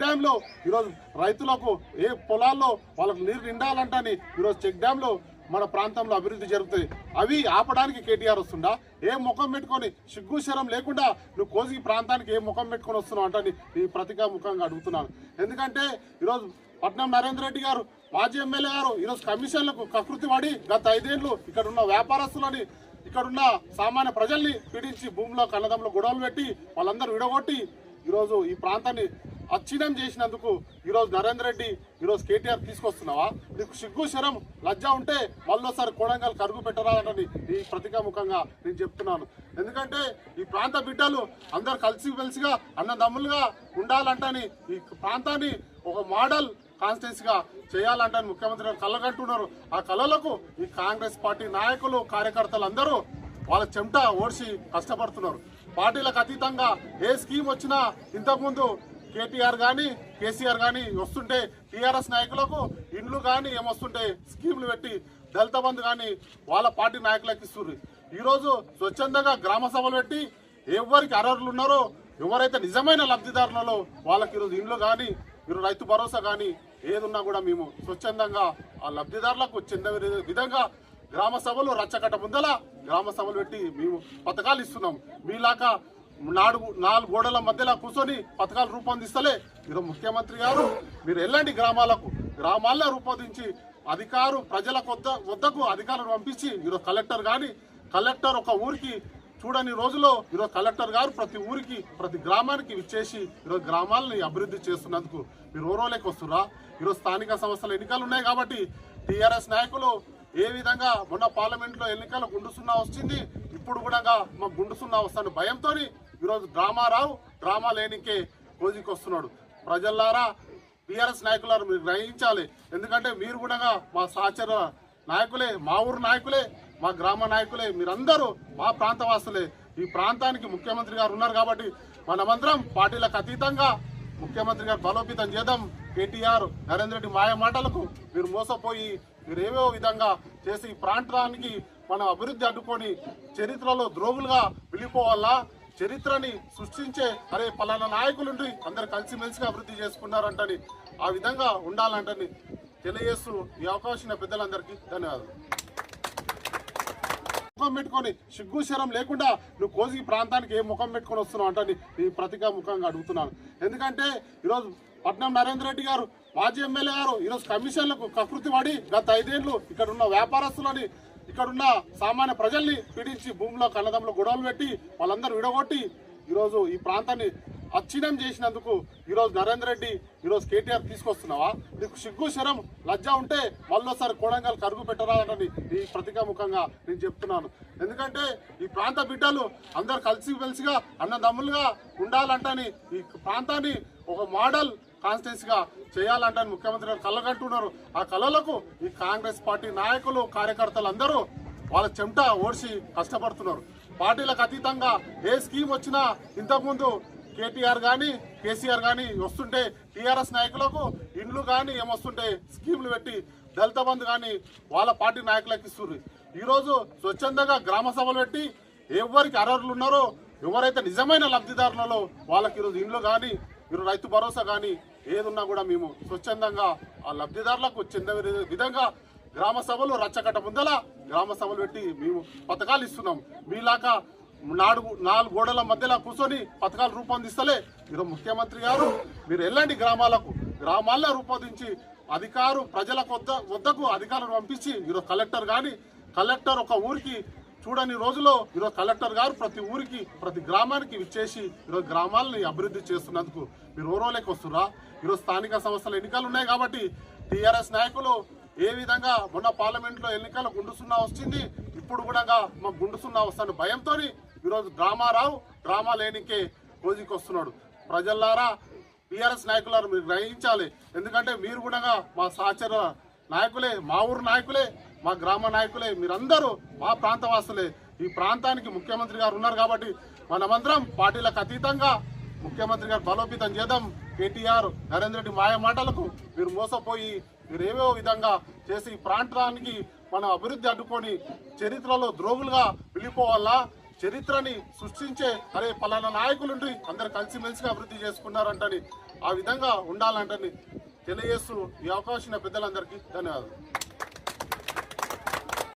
డ్యాంలో ఈరోజు రైతులకు ఏ పొలాల్లో వాళ్ళకు నీరు నిండాలంటని ఈరోజు చెక్ డ్యాంలో మన ప్రాంతంలో అభివృద్ధి జరుగుతుంది. అవి ఆపడానికి కేటీఆర్ వస్తుండా? ఏ ముఖం పెట్టుకొని సిగ్గుశరం లేకుండా నువ్వు కోసి ప్రాంతానికి ఏ ముఖం పెట్టుకొని వస్తున్నావు అంటని ఈ ప్రతిగా ముఖంగా అడుగుతున్నాను. ఎందుకంటే ఈరోజు పట్నం నరేంద్ర రెడ్డి గారు మాజీ ఎమ్మెల్యే గారు ఈరోజు కమిషన్లకు కకృతి పడి గత ఐదేళ్ళు ఇక్కడ ఉన్న వ్యాపారస్తులని ఇక్కడున్న సామాన్య ప్రజల్ని పీడించి భూమిలో కన్నదంలో గొడవలు పెట్టి వాళ్ళందరూ విడగొట్టి ఈరోజు ఈ ప్రాంతాన్ని అచ్ఛిన్నం చేసినందుకు ఈరోజు నరేంద్ర రెడ్డి ఈరోజు కేటీఆర్ తీసుకొస్తున్నావా? నీకు సిగ్గు శరం లజ్జ ఉంటే మళ్ళీసారి కోడంగల్ కరుగు పెట్టరాదని ఈ ప్రతికాముఖంగా నేను చెప్తున్నాను. ఎందుకంటే ఈ ప్రాంత బిడ్డలు అందరు కలిసి కలిసిగా అన్నదమ్ములుగా ఉండాలంటని ఈ ప్రాంతాన్ని ఒక మోడల్ కాన్స్టిట్యూన్సీగా చేయాలంటని ముఖ్యమంత్రి గారు కళ్ళగంటున్నారు ఆ కళలకు ఈ కాంగ్రెస్ పార్టీ నాయకులు కార్యకర్తలు అందరూ వాళ్ళ చెమట ఓడిసి కష్టపడుతున్నారు. పార్టీలకు అతీతంగా ఏ స్కీమ్ వచ్చినా ఇంతకుముందు కేటీఆర్ కానీ కేసీఆర్ కానీ వస్తుంటే టీఆర్ఎస్ నాయకులకు ఇండ్లు కానీ ఏమొస్తుంటే స్కీములు పెట్టి దళిత బంధు కానీ వాళ్ళ పార్టీ నాయకులకు ఇస్తున్నారు ఈరోజు స్వచ్ఛందంగా గ్రామ సభలు పెట్టి ఎవరికి అర్హులు ఉన్నారో ఎవరైతే నిజమైన లబ్ధిదారులలో వాళ్ళకి ఈరోజు ఇండ్లు కానీ మీరు రైతు భరోసా కానీ ఏదున్నా కూడా మేము స్వచ్ఛందంగా ఆ లబ్ధిదారులకు చెందే విధంగా గ్రామ సభలు రచ్చకట్ట ముందల గ్రామ సభలు పెట్టి మేము పథకాలు ఇస్తున్నాం. మీలాగా నాలుగు నాలుగు గోడల మధ్యలో కూర్చొని పథకాలు రూపొందిస్తలే. ఈరోజు ముఖ్యమంత్రి గారు మీరు వెళ్ళండి గ్రామాలకు. గ్రామాల్లో రూపొందించి అధికారు ప్రజల కొద్ద వద్దకు అధికారులు పంపించి ఈరోజు కలెక్టర్ కానీ కలెక్టర్ ఒక ఊరికి చూడని రోజులో ఈరోజు కలెక్టర్ గారు ప్రతి ఊరికి ప్రతి గ్రామానికి విచ్చేసి ఈరోజు గ్రామాలని అభివృద్ధి చేస్తున్నందుకు మీరు ఓరోలేకి వస్తురా ఈరోజు స్థానిక సంస్థల ఎన్నికలు ఉన్నాయి కాబట్టి టీఆర్ఎస్ నాయకులు ఏ విధంగా మొన్న పార్లమెంట్లో ఎన్నికల గుండు సున్నా వచ్చింది ఇప్పుడు కూడా మా గుండు సున్నా వస్తాను భయంతో ఈరోజు డ్రామా రావు డ్రామా లేనికే రోజుకి వస్తున్నాడు. ప్రజల్లారా బీఆర్ఎస్ నాయకులారు మీరు గ్రహించాలి. ఎందుకంటే మీరు కూడా మా సహచర నాయకులే మా ఊరు నాయకులే మా గ్రామ నాయకులే మీరందరూ మా ప్రాంతవాసులే. ఈ ప్రాంతానికి ముఖ్యమంత్రి గారు ఉన్నారు కాబట్టి మనమందరం పార్టీలకు అతీతంగా ముఖ్యమంత్రి గారు బలోపేతం చేద్దాం. కేటీఆర్ నరేంద్ర రెడ్డి మాయ మాటలకు మీరు మోసపోయి మీరు ఏవో విధంగా చేసి ఈ ప్రాంతానికి మనం అభివృద్ధి అడ్డుకొని చరిత్రలో ద్రోగులుగా వెళ్ళిపోవాలా? చరిత్రని సృష్టించే అరే పలానా నాయకులుండి అందరు కలిసిమెలిసిగా అభివృద్ధి చేసుకున్నారంటని ఆ విధంగా ఉండాలంటని తెలియజేస్తూ ఈ అవకాశం పెద్దలందరికీ ధన్యవాదాలు. ముఖం పెట్టుకొని సిగ్గు శరం లేకుండా నువ్వు కోసి ప్రాంతానికి ఏ ముఖం పెట్టుకొని వస్తున్నావు అంటని నీ ప్రతిగా ముఖంగా అడుగుతున్నాను. ఎందుకంటే ఈరోజు పట్నం నరేంద్ర రెడ్డి గారు మాజీ ఎమ్మెల్యే గారు ఈరోజు కమిషన్లకు కకృతి పడి గత ఐదేళ్ళు ఇక్కడ ఉన్న వ్యాపారస్తులని ఇక్కడున్న సామాన్య ప్రజల్ని పీడించి భూమిలో కన్నదంలో గొడవలు పెట్టి వాళ్ళందరూ విడగొట్టి ఈరోజు ఈ ప్రాంతాన్ని అచ్ఛిన్నం చేసినందుకు ఈరోజు నరేంద్ర రెడ్డి ఈరోజు కేటీఆర్ తీసుకొస్తున్నావా? నీకు సిగ్గు శరం లజ్జ ఉంటే మళ్ళీసారి కోడంగల్ కరుగు పెట్టరాదని ఈ ప్రతికాముఖంగా నేను చెప్తున్నాను. ఎందుకంటే ఈ ప్రాంత బిడ్డలు అందరు కలిసి వెలిసిగా అన్నదమ్ములుగా ఉండాలంటని ఈ ప్రాంతాన్ని ఒక మోడల్ కాన్స్టిట్యున్సీగా చేయాలంటే ముఖ్యమంత్రి గారు కళ్ళగంటున్నారు ఆ కళలకు ఈ కాంగ్రెస్ పార్టీ నాయకులు కార్యకర్తలు అందరూ వాళ్ళ చెమట ఓడిసి కష్టపడుతున్నారు. పార్టీలకు అతీతంగా ఏ స్కీమ్ వచ్చినా ఇంతకుముందు కేటీఆర్ కానీ కేసీఆర్ కానీ వస్తుంటే టీఆర్ఎస్ నాయకులకు ఇండ్లు కానీ ఏమొస్తుంటే స్కీములు పెట్టి దళిత బంధు కానీ వాళ్ళ పార్టీ నాయకులకు ఇస్తున్నారు ఈరోజు స్వచ్ఛందంగా గ్రామ సభలు పెట్టి ఎవరికి అర్హులు ఉన్నారో ఎవరైతే నిజమైన లబ్ధిదారులలో వాళ్ళకి ఈరోజు ఇండ్లు కానీ ఈరోజు రైతు భరోసా కానీ ఏదున్నా కూడా మేము స్వచ్ఛందంగా ఆ లబ్ధిదారులకు చెందే విధంగా గ్రామ సభలు రచ్చకట్ట ముందల గ్రామ సభలు పెట్టి మేము పథకాలు ఇస్తున్నాం. మీలాగా నాలుగు నాలుగు గోడల మధ్యలో కూర్చొని పథకాలు రూపొందిస్తలే. ఈరోజు ముఖ్యమంత్రి గారు మీరు వెళ్ళండి గ్రామాలకు. గ్రామాల్లో రూపొందించి అధికారు ప్రజల వద్ద వద్దకు అధికారులు పంపించి ఈరోజు కలెక్టర్ కానీ కలెక్టర్ ఒక ఊరికి చూడని రోజులో ఈరోజు కలెక్టర్ గారు ప్రతి ఊరికి ప్రతి గ్రామానికి విచ్చేసి ఈరోజు గ్రామాలని అభివృద్ధి చేస్తున్నందుకు మీరు ఓరోలేకి వస్తురా ఈరోజు స్థానిక సంస్థల ఎన్నికలు ఉన్నాయి కాబట్టి టీఆర్ఎస్ నాయకులు ఏ విధంగా మొన్న పార్లమెంట్లో ఎన్నికలు గుండు సున్నా వచ్చింది ఇప్పుడు కూడా మా గుండు సున్నా వస్తాను భయంతో ఈరోజు డ్రామా రావు డ్రామా లేనికే రోజుకి వస్తున్నాడు. ప్రజల్లారా టీఆర్ఎస్ నాయకులారు మీరు గ్రహించాలి. ఎందుకంటే మీరు కూడా మా సహచర నాయకులే మా ఊరు నాయకులే మా గ్రామ నాయకులే మీరందరూ మా ప్రాంతవాసులే. ఈ ప్రాంతానికి ముఖ్యమంత్రి గారు ఉన్నారు కాబట్టి మనమందరం పార్టీలకు అతీతంగా ముఖ్యమంత్రి గారు బలోపేతం చేద్దాం. కేటీఆర్ నరేంద్ర రెడ్డి మాయ మాటలకు మీరు మోసపోయి మీరు ఏవో విధంగా చేసి ఈ ప్రాంతానికి మనం అభివృద్ధి అడ్డుకొని చరిత్రలో ద్రోగులుగా వెళ్ళిపోవాలా? చరిత్రని సృష్టించే అరే పలానా నాయకులుండి అందరు కలిసిమెలిసిగా అభివృద్ధి చేసుకున్నారంటని ఆ విధంగా ఉండాలంటని తెలియజేస్తూ ఈ అవకాశం పెద్దలందరికీ ధన్యవాదాలు.